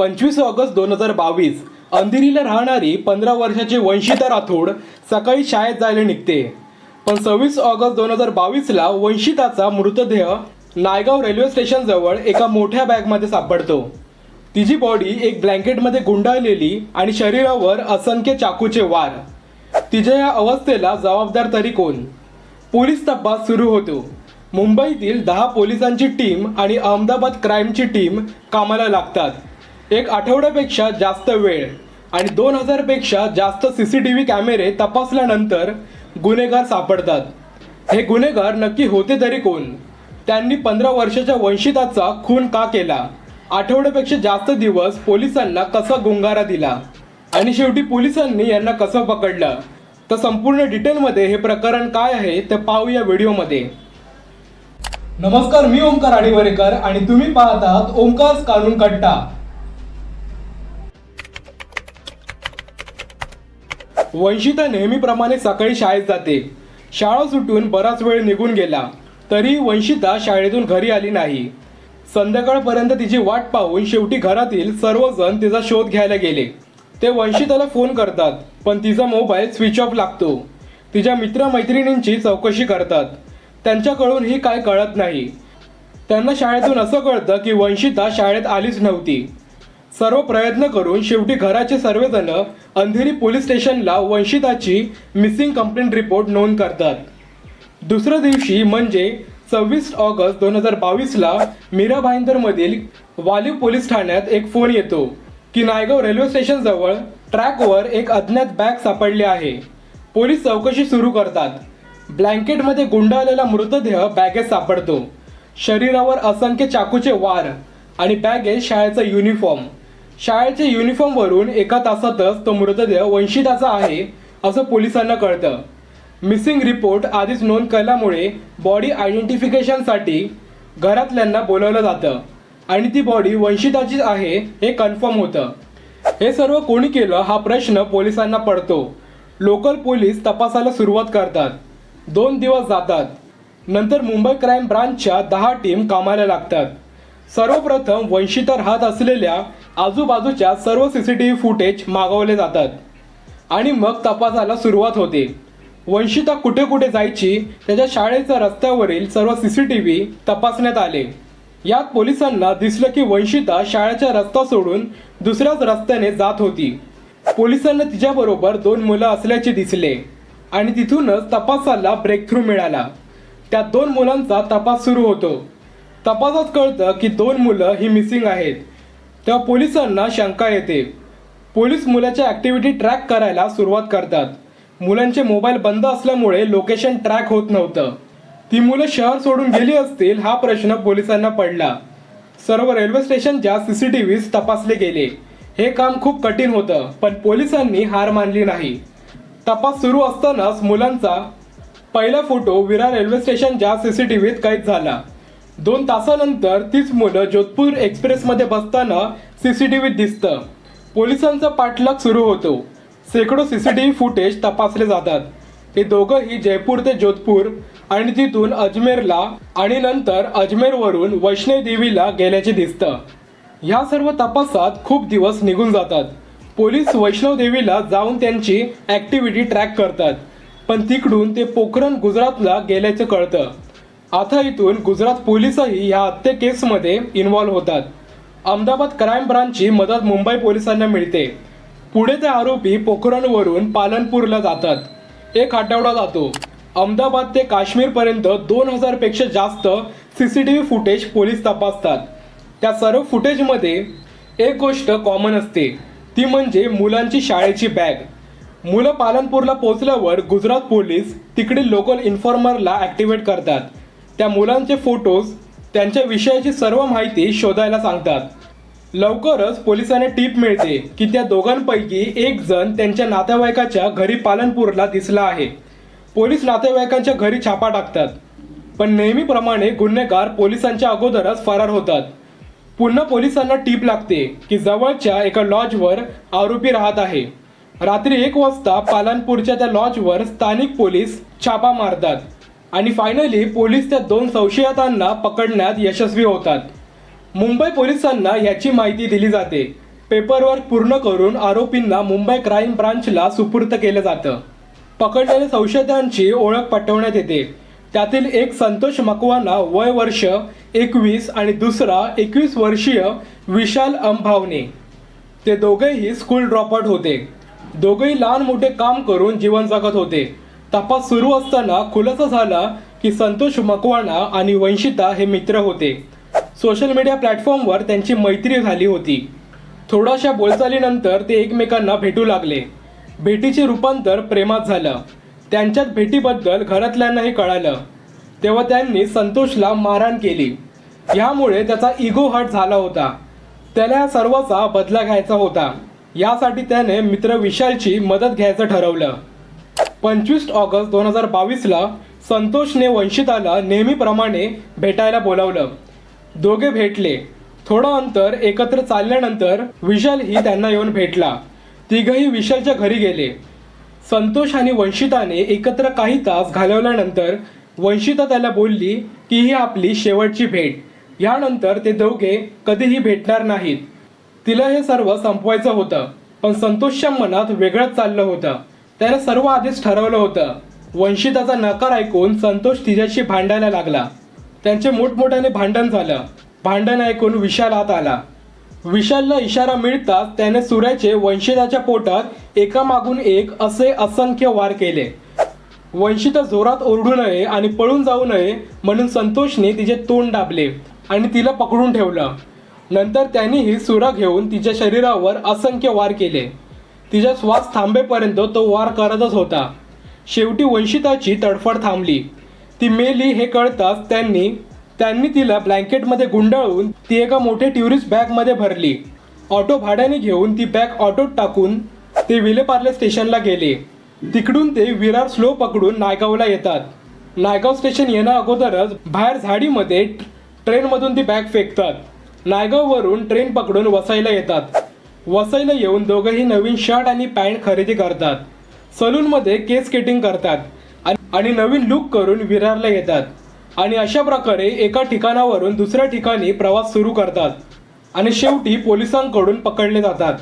पंचवीस ऑगस्ट दोन हजार बावीस. अंधेरीला राहणारी पंधरा वर्षाची वंशिता राठोड सकाळी शाळेत जायला निघते. पण सव्वीस ऑगस्ट दोन हजार बावीसला वंशिताचा मृतदेह नायगाव रेल्वे स्टेशनजवळ एका मोठ्या बॅगमध्ये सापडतो. तिची बॉडी एक ब्लँकेटमध्ये गुंडाळलेली आणि शरीरावर असंख्य चाकूचे वार. तिच्या या अवस्थेला जबाबदार तरी कोण? पोलीस तपास सुरू होतो. मुंबईतील दहा पोलिसांची टीम आणि अहमदाबाद क्राईमची टीम कामाला लागतात. एक आठवड्यापेक्षा जास्त वेळ आणि दोन हजारपेक्षा जास्त सी सी टी व्ही कॅमेरे तपासल्यानंतर गुन्हेगार सापडतात. हे गुन्हेगार नक्की होते तरी कोण? त्यांनी पंधरा वर्षाच्या वंशिताचा खून का केला? आठवड्यापेक्षा जास्त दिवस पोलिसांना कसा गुंगारा दिला? आणि शेवटी पोलिसांनी यांना कसं पकडलं? तर संपूर्ण डिटेलमध्ये हे प्रकरण काय आहे ते पाहू या व्हिडिओमध्ये. नमस्कार मी ओंकार आडिवरेकर आणि तुम्ही पाहत आहात ओंकार कानून कट्टा. वंशिता नेहमीप्रमाणे सकाळी शाळेत जाते. शाळा सुटून बराच वेळ निघून गेला तरी वंशिता शाळेतून घरी आली नाही. संध्याकाळपर्यंत तिची वाट पाहून शेवटी घरातील सर्वजण तिचा शोध घ्यायला गेले. ते वंशिताला फोन करतात पण तिचा मोबाईल स्विच ऑफ लागतो. तिच्या मित्रमैत्रिणींची चौकशी करतात. त्यांच्याकडून ही काय कळत नाही. त्यांना शाळेतून असं कळतं की वंशिता शाळेत आलीच नव्हती. सर्व प्रयत्न करून शेवटी घराचे सर्वजण अंधेरी पोलीस स्टेशनला वंशिताची मिसिंग कंप्लेंट रिपोर्ट नोंद करतात. दुसऱ्या दिवशी म्हणजे सव्वीस ऑगस्ट दोन हजार बावीसला मीरा भाईंदरमधील वालीव पोलीस ठाण्यात एक फोन येतो की नायगाव रेल्वे स्टेशनजवळ ट्रॅकवर एक अज्ञात बॅग सापडली आहे. पोलीस चौकशी सुरू करतात. ब्लँकेटमध्ये गुंडाळलेला मृतदेह बॅगेत सापडतो. शरीरावर असंख्य चाकूचे वार आणि बॅगेत शाळेचा युनिफॉर्म शाळेच्या युनिफॉर्मवरून एका तासातच तो मृतदेह वंशिताचा आहे असं पोलिसांना कळतं. मिसिंग रिपोर्ट आधीच नोंद केल्यामुळे बॉडी आयडेंटिफिकेशनसाठी घरातल्यांना बोलवलं जातं आणि ती बॉडी वंशिताचीच आहे हे कन्फर्म होतं. हे सर्व कोणी केलं हा प्रश्न पोलिसांना पडतो. लोकल पोलीस तपासाला सुरुवात करतात. दोन दिवस जातात. नंतर मुंबई क्राईम ब्रांचच्या दहा टीम कामाला लागतात. सर्वप्रथम वंशिता राहत असलेल्या आजूबाजूच्या सर्व C C T V footage मागवले जातात. आणि मग तपासाला सुरुवात होते. वंशिता कुठे कुठे जायची त्याच्या शाळेच्या रस्त्यावरील सर्व सी सी टी व्ही तपासण्यात आले. यात पोलिसांना दिसलं की वंशिता शाळेचा रस्ता सोडून दुसऱ्याच रस्त्याने जात होती. पोलिसांना तिच्याबरोबर दोन मुलं असल्याचे दिसले. आणि तिथूनच तपासाला ब्रेकथ्रू मिळाला. त्या दोन मुलांचा तपास सुरू होतो. तपासात कळतं की दोन मुलं ही मिसिंग आहेत. तेव्हा पोलिसांना शंका येते. पोलीस मुलाच्या ॲक्टिव्हिटी ट्रॅक करायला सुरुवात करतात. मुलांचे मोबाईल बंद असल्यामुळे लोकेशन ट्रॅक होत नव्हतं. ती मुलं शहर सोडून गेली असतील हा प्रश्न पोलिसांना पडला. सर्व रेल्वे स्टेशनच्या सी सी टी व्हीज तपासले गेले. हे काम खूप कठीण होतं पण पोलिसांनी हार मानली नाही. तपास सुरू असतानाच मुलांचा पहिला फोटो विरार रेल्वे स्टेशनच्या सी सी टी व्हीत कैद झाला. दोन तासानंतर तीच मुलं जोधपूर एक्सप्रेसमध्ये बसताना सी सी टी व्हीत दिसतं. पोलिसांचा पाठलाग सुरू होतो. शेकडो C C T V footage तपासले जातात. हे दोघंही जयपूर ते जोधपूर आणि तिथून अजमेरला आणि नंतर अजमेरवरून वैष्णव देवीला गेल्याचे दिसतं. ह्या सर्व तपासात खूप दिवस निघून जातात. पोलीस वैष्णव देवीला जाऊन त्यांची ॲक्टिव्हिटी ट्रॅक करतात. पण तिकडून ते पोखरण गुजरातला गेल्याचं कळतं. आता इथून गुजरात पोलीसही ह्या हत्ये केसमध्ये इन्व्हॉल्व्ह होतात. अहमदाबाद क्राईम ब्रांचची मदत मुंबई पोलिसांना मिळते. पुढे ते आरोपी पोखरणवरून पालनपूरला जातात. एक आठवडा जातो. अहमदाबाद ते काश्मीरपर्यंत दोन हजारपेक्षा जास्त C C T V footage police तपासतात. त्या सर्व फुटेजमध्ये एक गोष्ट कॉमन असते. ती म्हणजे मुलांची शाळेची बॅग मुलं पालनपूरला पोहोचल्यावर गुजरात पोलीस तिकडील लोकल इन्फॉर्मरला ॲक्टिवेट करतात. त्या मुलांचे फोटोज त्यांच्या विषयाची सर्व माहिती शोधायला सांगतात. लवकरच पोलिसांना टीप मिळते की त्या दोघांपैकी एक जण त्यांच्या नातेवाईकाच्या घरी पालनपूरला दिसला आहे. पोलीस नातेवाईकांच्या घरी छापा टाकतात पण नेहमीप्रमाणे गुन्हेगार पोलिसांच्या अगोदरच फरार होतात. पुन्हा पोलिसांना टीप लागते की जवळच्या एका लॉजवर आरोपी राहत आहे. रात्री एक वाजता पालनपूरच्या त्या लॉजवर स्थानिक पोलीस छापा मारतात. आणि फायनली पोलीस त्या दोन संशयितांना पकडण्यात यशस्वी होतात. मुंबई पोलिसांना याची माहिती दिली जाते. पेपरवर्क पूर्ण करून आरोपींना मुंबई क्राईम ब्रांचला सुपूर्त केलं जातं. पकडलेल्या संशयितांची ओळख पटवण्यात येते. त्यातील एक संतोष मकवाना वय वर्ष एकवीस आणि दुसरा एकवीस वर्षीय विशाल अंभावने ते दोघेही स्कूल ड्रॉपआउट होते. दोघेही लहान मोठे काम करून जीवन जगत होते. तपास सुरू असताना खुलासा झाला की संतोष मकवाना आणि वंशिता हे मित्र होते. सोशल मीडिया प्लॅटफॉर्मवर त्यांची मैत्री झाली होती. थोड्याशा बोलचालीनंतर ते एकमेकांना भेटू लागले. भेटीचे रूपांतर प्रेमात झालं. त्यांच्यात भेटीबद्दल घरातल्यांनाही कळालं. तेव्हा त्यांनी संतोषला मारहाण केली. यामुळे त्याचा इगो हट झाला होता. त्याला या सर्वाचा बदला घ्यायचा होता. यासाठी त्याने मित्र विशालची मदत घ्यायचं ठरवलं. पंचवीस ऑगस्ट दोन हजार बावीसला संतोषने वंशिताला नेहमीप्रमाणे भेटायला बोलावलं. दोघे भेटले. थोडं अंतर एकत्र चालल्यानंतर विशालही त्यांना येऊन भेटला. तिघही विशालच्या घरी गेले. संतोष आणि वंशिताने एकत्र काही तास घालवल्यानंतर वंशिता त्याला बोलली की ही आपली शेवटची भेट. यानंतर ते दोघे कधीही भेटणार नाहीत. तिला हे सर्व संपवायचं होतं पण संतोषच्या मनात वेगळंच चाललं होतं. त्याने सर्व आधीच ठरवलं होतं. वंशिताचा नकार ऐकून संतोष तिच्याशी भांडायला लागला. त्यांचे मोठमोठ्याने भांडण झालं. भांडण ऐकून विशाल आत आला. विशालला इशारा मिळताच त्याने सूर्याचे वंशिताच्या पोटात एकामागून एक असे असंख्य वार केले. वंशिता जोरात ओरडू नये आणि पळून जाऊ नये म्हणून संतोषने तिचे तोंड दाबले आणि तिला पकडून ठेवलं. नंतर त्यांनीही सुरा घेऊन तिच्या शरीरावर असंख्य वार केले. तिचा श्वास थांबेपर्यंत तो वार करतच होता. शेवटी वंशिताची तडफड थांबली. ती मेली हे कळताच त्यांनी त्यांनी तिला ब्लँकेटमध्ये गुंडाळून ती एका मोठ्या टुरिस्ट बॅगमध्ये भरली. ऑटो भाड्याने घेऊन ती बॅग ऑटोत टाकून ते विलेपार्ले स्टेशनला गेले. तिकडून ते विरार स्लो पकडून नायगावला येतात. नायगाव स्टेशन येण्या अगोदरच बाहेर झाडीमध्ये ट्रेनमधून ती बॅग फेकतात. नायगाववरून ट्रेन पकडून वसायला येतात. वसईला येऊन दोघंही नवीन शर्ट आणि पॅन्ट खरेदी करतात. सलूनमध्ये केस कटिंग करतात आणि- आणि नवीन लुक करून विरारला येतात. आणि अशा प्रकारे एका ठिकाणावरून दुसऱ्या ठिकाणी प्रवास सुरू करतात आणि शेवटी पोलिसांकडून पकडले जातात.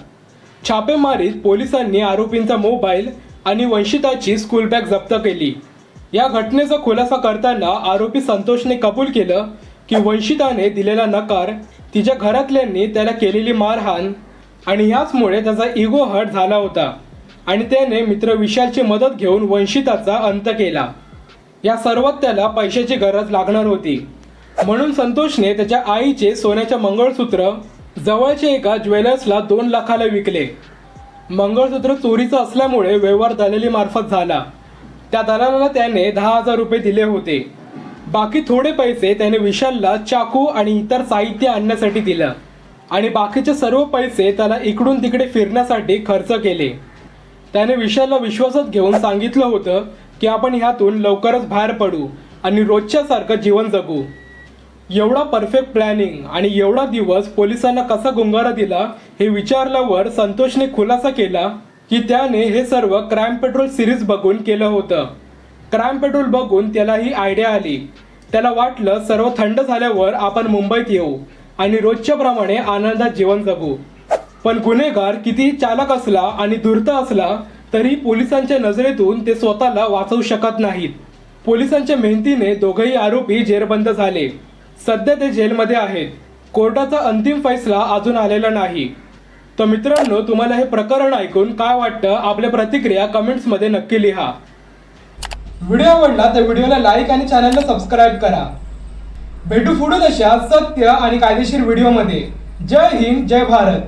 छापेमारीत पोलिसांनी आरोपींचा मोबाईल आणि वंशिताची स्कूल बॅग जप्त केली. या घटनेचा खुलासा करताना आरोपी संतोषने कबूल केलं की वंशिताने दिलेला नकार तिच्या घरातल्यांनी त्याला केलेली मारहाण आणि याचमुळे त्याचा इगो हट झाला होता. आणि त्याने मित्र विशालची मदत घेऊन वंशिताचा अंत केला. या सर्वात त्याला पैशाची गरज लागणार होती. म्हणून संतोषने त्याच्या आईचे सोन्याचे मंगळसूत्र जवळच्या एका ज्वेलर्सला दोन लाखाला विकले. मंगळसूत्र चोरीचं असल्यामुळे व्यवहार दलाली मार्फत झाला. त्या दलालाला त्याने दहा हजार रुपये दिले होते. बाकी थोडे पैसे त्याने विशालला चाकू आणि इतर साहित्य आणण्यासाठी दिलं. आणि बाकीचे सर्व पैसे त्याला इकडून तिकडे फिरण्यासाठी खर्च केले. त्याने विशालला विश्वासात घेऊन सांगितलं होतं की आपण ह्यातून लवकरच बाहेर पडू आणि रोजच्यासारखं जीवन जगू. एवढा परफेक्ट प्लॅनिंग आणि एवढा दिवस पोलिसांना कसा गुंगारा दिला हे विचारल्यावर संतोषने खुलासा केला की त्याने हे सर्व क्राईम पेट्रोल सिरीज बघून केलं होतं. क्राईम पेट्रोल बघून त्याला ही आयडिया आली. त्याला वाटलं सर्व थंड झाल्यावर आपण मुंबईत येऊ. आणि रोजच्याप्रमाणे आनंदात जीवन जगू. पण गुन्हेगार कितीही चालक असला आणि धूर्त असला तरी पोलिसांच्या नजरेतून ते स्वतःला वाचवू शकत नाहीत. पोलिसांच्या मेहनतीने दोघेही आरोपी जेरबंद झाले. सध्या ते जेलमध्ये आहेत. कोर्टाचा अंतिम फैसला अजून आलेला नाही. तर मित्रांनो तुम्हाला हे प्रकरण ऐकून काय वाटतं? आपल्या प्रतिक्रिया कमेंट्समध्ये नक्की लिहा. व्हिडिओ आवडला तर व्हिडिओला लाईक आणि चॅनलला सबस्क्राईब करा. भेटू पुढील अशा सत्य आणि कायदेशीर व्हिडिओमध्ये. जय हिंद जय भारत.